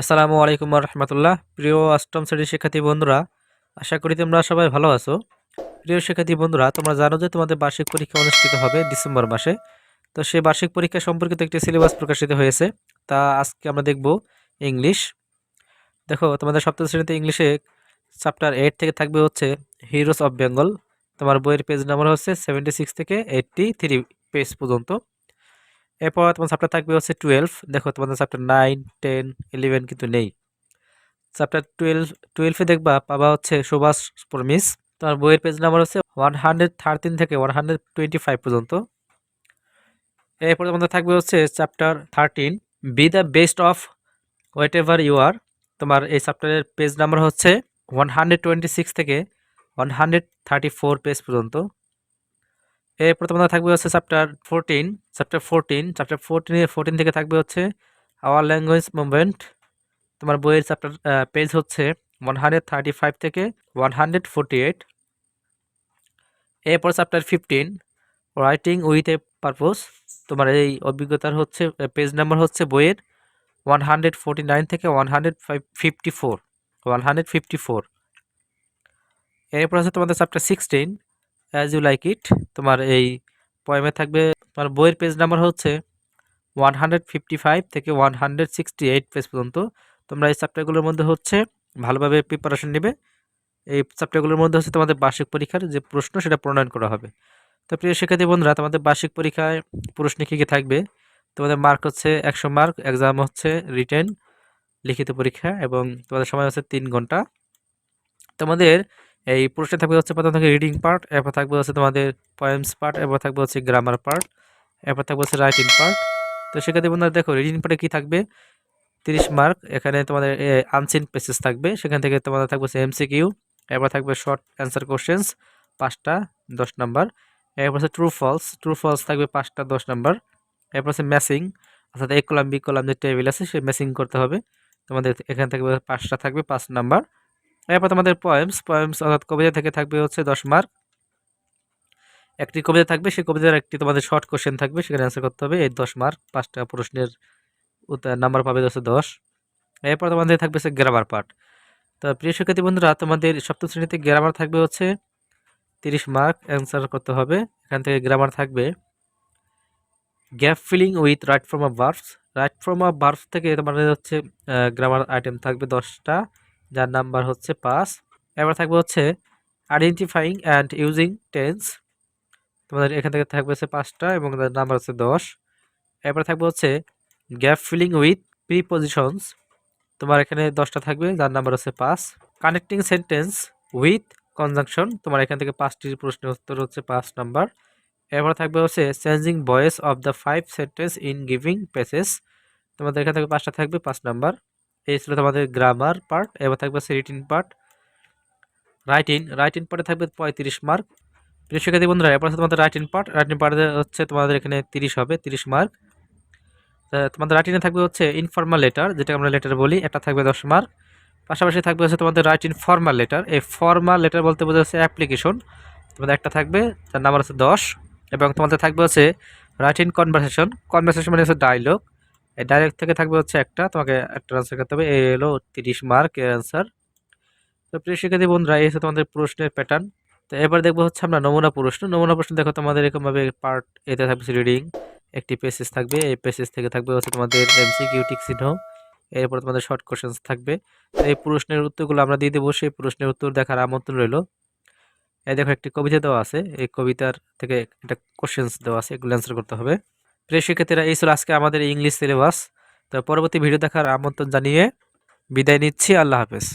আসসালামু আলাইকুম রহমতুল্লাহ প্রিয় অষ্টম শ্রেণির শিক্ষার্থী বন্ধুরা, আশা করি তোমরা সবাই ভালো আছো। প্রিয় শিক্ষার্থী বন্ধুরা, তোমরা জানো যে তোমাদের বার্ষিক পরীক্ষা অনুষ্ঠিত হবে ডিসেম্বর মাসে। তো সেই বার্ষিক পরীক্ষা সম্পর্কিত একটি সিলেবাস প্রকাশিত হয়েছে। তা আজকে আমরা দেখব ইংলিশ। দেখো, তোমাদের সপ্তম শ্রেণীতে ইংলিশে চ্যাপ্টার এইট থেকে থাকবে হচ্ছে হিরোস অফ বেঙ্গল তোমার বইয়ের পেজ নাম্বার হচ্ছে সেভেন্টি সিক্স থেকে এইটটি থ্রি পেজ পর্যন্ত। এরপর তোমার চ্যাপ্টার থাকবে হচ্ছে টুয়েলভ দেখো তোমাদের চ্যাপ্টার নাইন টেন ইলেভেন কিন্তু নেই। চ্যাপ্টার টুয়েলভ টুয়েলভে দেখবা পাবা হচ্ছে সুভাষ প্রমিস। তোমার বইয়ের পেজ নাম্বার হচ্ছে ওয়ান হান্ড্রেড থার্টিন থেকে ওয়ান হান্ড্রেড টোয়েন্টি ফাইভ পর্যন্ত। এরপর তোমাদের থাকবে হচ্ছে chapter thirteen be the best of whatever you are তোমার এই চ্যাপ্টারের পেজ নাম্বার হচ্ছে ওয়ান হান্ড্রেড টোয়েন্টি সিক্স থেকে one hundred thirty four page পর্যন্ত। এরপর তোমাদের থাকবে হচ্ছে chapter fourteen chapter fourteen chapter ফোরটিনে fourteen থেকে থাকবে হচ্ছে আওয়ার ল্যাঙ্গুয়েজ মুভমেন্ট তোমার বইয়ের চ্যাপ্টার পেজ হচ্ছে ওয়ান হান্ড্রেড থার্টি ফাইভ থেকে ওয়ান হান্ড্রেড এইট এরপর chapter fifteen writing with a purpose তোমার এই অভিজ্ঞতার হচ্ছে পেজ নাম্বার হচ্ছে বইয়ের ওয়ান হান্ড্রেড ফোরটি নাইন থেকে one hundred fifty four one hundred fifty four এরপর হচ্ছে তোমাদের chapter sixteen as you like it তোমার এই পয়েমে থাকবে, তোমার বইয়ের পেজ নাম্বার হচ্ছে ওয়ান হান্ড্রেড ফিফটি ফাইভ থেকে one hundred sixty eight page পর্যন্ত। তোমরা এই চ্যাপ্টারগুলোর মধ্যে হচ্ছে ভালোভাবে প্রিপারেশন নেবে। এই চ্যাপ্টারগুলোর মধ্যে হচ্ছে তোমাদের বার্ষিক পরীক্ষার যে প্রশ্ন, সেটা প্রণয়ন করা হবে। তো প্রিয় শিক্ষার্থী বন্ধুরা, তোমাদের বার্ষিক পরীক্ষায় প্রশ্নে কী কী থাকবে? তোমাদের মার্ক হচ্ছে একশো মার্ক এক্সাম হচ্ছে রিটেন লিখিত পরীক্ষা এবং তোমাদের সময় হচ্ছে তিন ঘণ্টা। তোমাদের এই প্রশ্নে থাকবে হচ্ছে প্রথম থেকে রিডিং পার্ট এরপর থাকবে হচ্ছে তোমাদের পয়েমস পার্ট এরপর থাকবে হচ্ছে গ্রামার পার্ট এরপর থাকবে হচ্ছে রাইটিং পার্ট তো সেক্ষেত্রে বন্ধুরা দেখো রিডিং পার্টে কী থাকবে? তিরিশ মার্ক এখানে তোমাদের আনসিন পেসেস থাকবে। সেখান থেকে তোমাদের থাকবে হচ্ছে এমসিকিউ এরপর থাকবে শর্ট অ্যান্সার কোশ্চেন্স পাঁচটা, দশ নাম্বার এরপর হচ্ছে ট্রু ফলস ট্রু ফলস থাকবে পাঁচটা, দশ নাম্বার এরপর হচ্ছে ম্যাসিং অর্থাৎ এক কলাম বি কলাম যে টেবিল আছে, সে ম্যাসিং করতে হবে। তোমাদের এখান থেকে পাঁচটা থাকবে, পাঁচ নাম্বার এরপর তোমাদের পয়েমস পয়েমস অর্থাৎ কবিতা থেকে থাকবে হচ্ছে দশ মার্ক একটি কবিতা থাকবে, সেই কবিতার একটি তোমাদের শর্ট কোশ্চেন থাকবে, সেখানে অ্যান্সার করতে হবে, এই দশ মার্ক পাঁচটা প্রশ্নের নাম্বার পাবে হচ্ছে দশ. এরপর তোমাদের থাকবে হচ্ছে গ্রামার পার্ট তো প্রিয় শিক্ষার্থী বন্ধুরা, তোমাদের সপ্তম শ্রেণীতে গ্রামার থাকবে হচ্ছে তিরিশ মার্ক অ্যান্সার করতে হবে। এখান থেকে গ্রামার থাকবে gap filling with right form of verbs right form of verbs থেকে তোমাদের হচ্ছে গ্রামার আইটেম থাকবে দশটা। যার নাম্বার হচ্ছে পাঁচ। এবার থাকবে হচ্ছে আইডেন্টিফাইং অ্যান্ড ইউজিং টেন্স তোমাদের এখান থেকে থাকবে হচ্ছে পাঁচটা এবং তার নাম্বার হচ্ছে দশ। এরপর থাকবে হচ্ছে গ্যাপ ফিলিং উইথ প্রিপোজিশনস তোমার এখানে দশটা থাকবে, যার নাম্বার হচ্ছে পাঁচ। কানেক্টিং সেন্টেন্স উইথ কনজাংশন তোমার এখান থেকে পাঁচটির প্রশ্নের উত্তর হচ্ছে পাঁচ নাম্বার। এরপর থাকবে হচ্ছে changing voice of the five sentence in giving passes তোমাদের এখান থেকে পাঁচটা থাকবে, পাঁচ নাম্বার। এই ছিল তোমাদের গ্রামার পার্ট এবার থাকবে হচ্ছে রিটিন পার্ট রাইটিং রাইটিন পার্টে থাকবে পঁয়ত্রিশ মার্ক প্রিয় শিক্ষার্থী বন্ধুরা, এরপর তোমাদের রাইটিন পার্ট রাইটিন পার্টে হচ্ছে তোমাদের এখানে তিরিশ হবে, তিরিশ মার্ক তোমাদের রাইটিনে থাকবে হচ্ছে ইনফর্মাল লেটার যেটা আমরা লেটার বলি, এটা থাকবে দশ মার্ক পাশাপাশি থাকবে হচ্ছে তোমাদের রাইটিন ফর্মাল লেটার এই ফর্মাল লেটার বলতে বোঝা হচ্ছে অ্যাপ্লিকেশন তোমাদের একটা থাকবে, তার নাম্বার হচ্ছে দশ, এবং তোমাদের থাকবে হচ্ছে রাইটিন কনভারসেশন কনভারসেশন মানে হচ্ছে ডায়লগ ডাইরেক্ট থেকে থাকবে হচ্ছে একটা, তোমাকে একটা আনসার করতে হবে। এই হলো তিরিশ মার্ক এর আনসার তো প্রিয় শিক্ষার্থী বন্ধুরা, এই তোমাদের প্রশ্নের প্যাটার্ন তো এবার দেখব হচ্ছে আমরা নমুনা প্রশ্ন। নমুনা প্রশ্ন দেখো তোমাদের এরকমভাবে পার্ট এতে থাকবে রিডিং একটি পেসেজ থাকবে। এই পেসেজ থেকে থাকবে হচ্ছে তোমাদের এমসিকিউ টিক চিহ্ন এরপর তোমাদের শর্ট কোশ্চেন্স থাকবে। এই প্রশ্নের উত্তরগুলো আমরা দিয়ে দেবো। সেই প্রশ্নের উত্তর দেখার আমন্ত্রণ রইল। এই দেখো একটি কবিতা দেওয়া আছে। এই কবিতার থেকে একটা কোশ্চেন্স দেওয়া আছে। এগুলো অ্যান্সার করতে হবে। প্রিয় শিক্ষার্থীরা, এই ছিল আজকে আমাদের ইংলিশ সিলেবাস তো পরবর্তী ভিডিও দেখার আমন্ত্রণ জানিয়ে বিদায় নিচ্ছি। আল্লাহ হাফেজ।